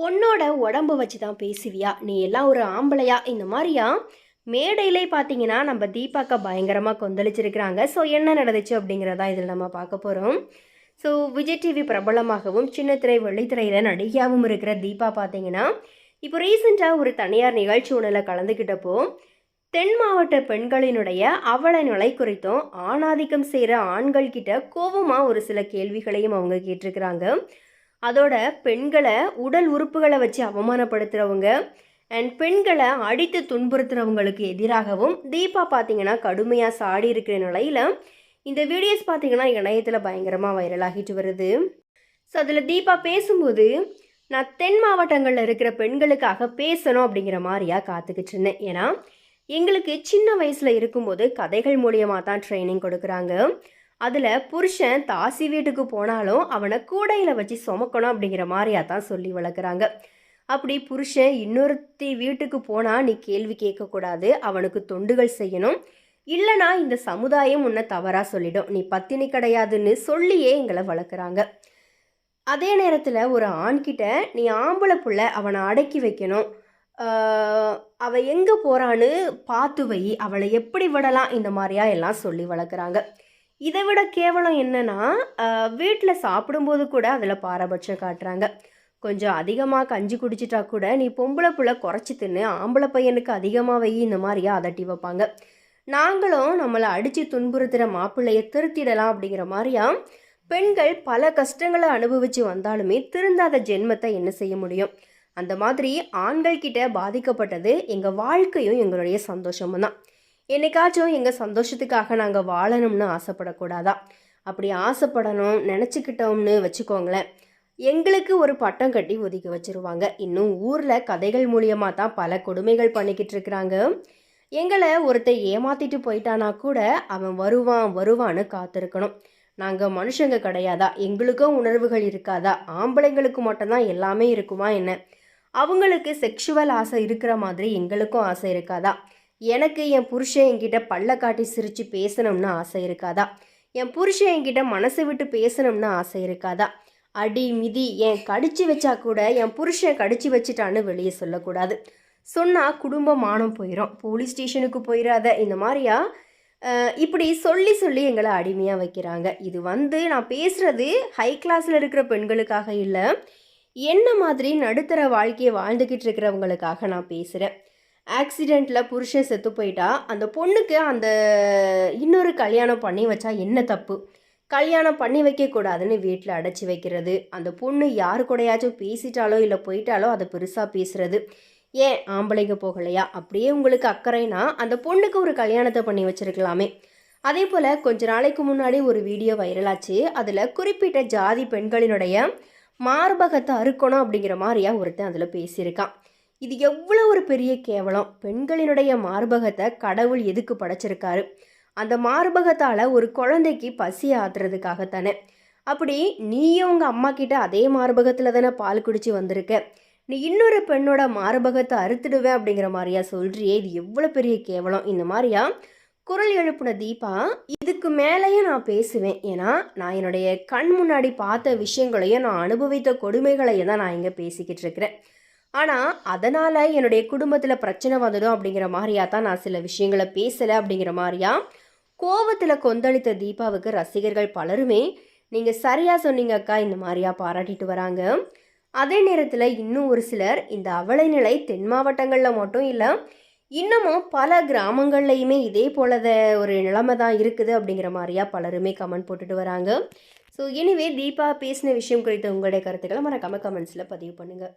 பொண்ணோட உடம்பு வச்சு தான் பேசுவியா? நீ எல்லாம் ஒரு ஆம்பளையா? இந்த மாதிரியா? மேடையிலே பார்த்தீங்கன்னா நம்ம தீபாக்கா பயங்கரமாக கொந்தளிச்சிருக்கிறாங்க. ஸோ என்ன நடந்துச்சு அப்படிங்கிறதா இதில் நம்ம பார்க்க போகிறோம் ஸோ விஜய் டிவி பிரபலமாகவும் சின்ன திரை வெள்ளித்திரையில் நடிகையாகவும் இருக்கிற தீபா பார்த்தீங்கன்னா இப்போ ரீசெண்டாக ஒரு தனியார் நிகழ்ச்சி ஒன்றில் கலந்துக்கிட்டப்போ தென் மாவட்ட பெண்களினுடைய அவல நிலை குறித்தும் ஆணாதிக்கம் செய்கிற ஆண்கள் கிட்ட கோபமாக ஒரு சில கேள்விகளையும் அவங்க கேட்டிருக்கிறாங்க. அதோட பெண்களை உடல் உறுப்புகளை வச்சு அவமானப்படுத்துகிறவங்க அண்ட் பெண்களை அடித்து துன்புறுத்துறவங்களுக்கு எதிராகவும் தீபா பார்த்தீங்கன்னா கடுமையாக சாடி இருக்கிற நிலையில் இந்த வீடியோஸ் பார்த்தீங்கன்னா இணையத்தில் பயங்கரமாக வைரலாகிட்டு வருது. ஸோ அதில் தீபா பேசும்போது நான் தென் மாவட்டங்களில் இருக்கிற பெண்களுக்காக பேசணும் அப்படிங்கிற மாதிரியா காத்துக்கிட்டு இருந்தேன். ஏன்னா எங்களுக்கு சின்ன வயசில் இருக்கும்போது கதைகள் மூலியமாக தான் ட்ரைனிங் கொடுக்குறாங்க. அதில் புருஷன் தாசி வீட்டுக்கு போனாலும் அவனை கூடையில் வச்சு சுமக்கணும் அப்படிங்கிற மாதிரியா தான் சொல்லி வளர்க்குறாங்க. அப்படி புருஷன் இன்னொருத்தி வீட்டுக்கு போனால் நீ கேள்வி கேட்கக்கூடாது அவனுக்கு தொண்டுகள் செய்யணும். இல்லைனா இந்த சமுதாயம் உன்னை தவறாக சொல்லிடும். நீ பத்தினி கிடையாதுன்னு சொல்லியே எங்களை வளர்க்குறாங்க. அதே நேரத்தில் ஒரு ஆண்கிட்ட நீ ஆம்பளை புள்ள அவனை அடக்கி வைக்கணும். அவள் எங்கே போகிறான்னு பார்த்து வை அவளை எப்படி விடலாம் இந்த மாதிரியா எல்லாம் சொல்லி வளர்க்குறாங்க. இதை விட கேவலம் என்னென்னா வீட்டில் சாப்பிடும்போது கூட அதில் பாரபட்சம் காட்டுறாங்க. கொஞ்சம் அதிகமாக கஞ்சி குடிச்சிட்டா கூட நீ பொம்பளை புள்ள குறைச்சி தின்னு ஆம்பளை பையனுக்கு அதிகமாக வை இந்த மாதிரியா அதட்டி வைப்பாங்க. நாங்களும் நம்மளை அடித்து துன்புறுத்துகிற மாப்பிள்ளையை திருத்திடலாம் அப்படிங்கிற மாதிரியா பெண்கள் பல கஷ்டங்களை அனுபவித்து வந்தாலுமே திருந்தாத ஜென்மத்தை என்ன செய்ய முடியும்? அந்த மாதிரி ஆண்கள் கிட்ட பாதிக்கப்பட்டது எங்கள் வாழ்க்கையும் எங்களுடைய சந்தோஷமும் தான் என்னைக்காச்சும் எங்கள் சந்தோஷத்துக்காக நாங்கள் வாழணும்னு ஆசைப்படக்கூடாதா? அப்படி ஆசைப்படணும் நினச்சிக்கிட்டோம்னு வச்சுக்கோங்களேன். எங்களுக்கு ஒரு பட்டம் கட்டி ஒதுக்கி வச்சிருவாங்க. இன்னும் ஊரில் கதைகள் மூலியமாக தான் பல கொடுமைகள் பண்ணிக்கிட்டு இருக்கிறாங்க. எங்களை ஒருத்தன் ஏமாத்திட்டு போயிட்டானா கூட அவன் வருவான் வருவான்னு காத்திருக்கணும். நாங்கள் மனுஷங்க கிடையாதா? எங்களுக்கும் உணர்வுகள் இருக்காதா? ஆம்பளைங்களுக்கு மட்டும்தான் எல்லாமே இருக்குமா என்ன? அவங்களுக்கு செக்ஷுவல் ஆசை இருக்கிற மாதிரி எங்களுக்கும் ஆசை இருக்காதா? எனக்கு என் புருஷன் என்கிட்ட பல்ல காட்டி சிரித்து பேசணும்னு ஆசை இருக்காதா? என் புருஷன் என்கிட்ட மனசை விட்டு பேசணும்னு ஆசை இருக்காதா? அடி மிதி என் கடிச்சு வச்சா கூட என் புருஷன் கடிச்சு வச்சுட்டான்னு வெளியே சொல்லக்கூடாது. சொன்னால் குடும்ப மானம் போயிடும் போலீஸ் ஸ்டேஷனுக்கு போயிடாத இந்த மாதிரியா? இப்படி சொல்லி சொல்லி எங்களை அடிமையாக வைக்கிறாங்க. இது வந்து நான் பேசுகிறது ஹை கிளாஸில் இருக்கிற பெண்களுக்காக இல்லை. என்ன மாதிரி நடுத்தர வாழ்க்கையை வாழ்ந்துக்கிட்டு இருக்கிறவங்களுக்காக நான் பேசுகிறேன் ஆக்சிடெண்ட்டில் புருஷன் செத்து போயிட்டா அந்த பொண்ணுக்கு அந்த இன்னொரு கல்யாணம் பண்ணி வச்சா என்ன தப்பு? கல்யாணம் பண்ணி வைக்கக்கூடாதுன்னு வீட்டில் அடைச்சி வைக்கிறது. அந்த பொண்ணு யாரு கூடயாச்சும் பேசிட்டாலோ இல்லை போயிட்டாலோ அதை பெருசாக பேசுகிறது ஏன் ஆம்பளைங்க போகலையா? அப்படியே உங்களுக்கு அக்கறைனா அந்த பொண்ணுக்கு ஒரு கல்யாணத்தை பண்ணி வச்சிருக்கலாமே. அதே போல் கொஞ்ச நாளைக்கு முன்னாடி ஒரு வீடியோ வைரலாச்சு. அதில் குறிப்பிட்ட ஜாதி பெண்களினுடைய மார்பகத்தை அறுக்கணும் அப்படிங்கிற மாதிரியா ஒருத்தன் அதில் பேசியிருக்கான். இது எவ்வளோ ஒரு பெரிய கேவலம். பெண்களினுடைய மார்பகத்தை கடவுள் எதுக்கு படைச்சிருக்காரு? அந்த மார்பகத்தால் ஒரு குழந்தைக்கு பசி ஆத்துறதுக்காகத்தானே. அப்படி நீயும் உங்கள் அம்மா கிட்ட அதே மார்பகத்தில் தானே பால் குடிச்சு வந்திருக்க? நீ இன்னொரு பெண்ணோட மார்பகத்தை அறுத்துடுவேன் அப்படிங்கிற மாதிரியா சொல்றியே? இது எவ்வளோ பெரிய கேவலம். இந்த மாதிரியா? குரல் எழுப்பின தீபா இதுக்கு மேலேயும் நான் பேசுவேன். ஏன்னா நான் என்னுடைய கண் முன்னாடி பார்த்த விஷயங்களையும் நான் அனுபவித்த கொடுமைகளையும் தான் நான் இங்கே பேசிக்கிட்டு இருக்கிறேன். ஆனால் அதனால் என்னுடைய குடும்பத்தில் பிரச்சனை வந்துடும் அப்படிங்கிற மாதிரியா தான் நான் சில விஷயங்களை பேசலை அப்படிங்கிற மாதிரியா? கோவத்தில் கொந்தளித்த தீபாவுக்கு ரசிகர்கள் பலருமே நீங்கள் சரியாக சொன்னீங்க அக்கா இந்த மாதிரியா பாராட்டிட்டு வராங்க. அதே நேரத்தில் இன்னும் ஒரு சிலர் இந்த அவலை நிலை தென் மாவட்டங்களில் மட்டும் இல்லை இன்னமும் பல கிராமங்கள்லையுமே இதே போலத ஒரு நிலைமை தான் இருக்குது அப்படிங்கிற மாதிரியா பலருமே கமெண்ட் போட்டுட்டு வராங்க. ஸோ எனிவே தீபா பேசின விஷயம் குறித்த உங்களுடைய கருத்துக்களை மறக்காமல் கமெண்ட்ஸில் பதிவு பண்ணுங்கள்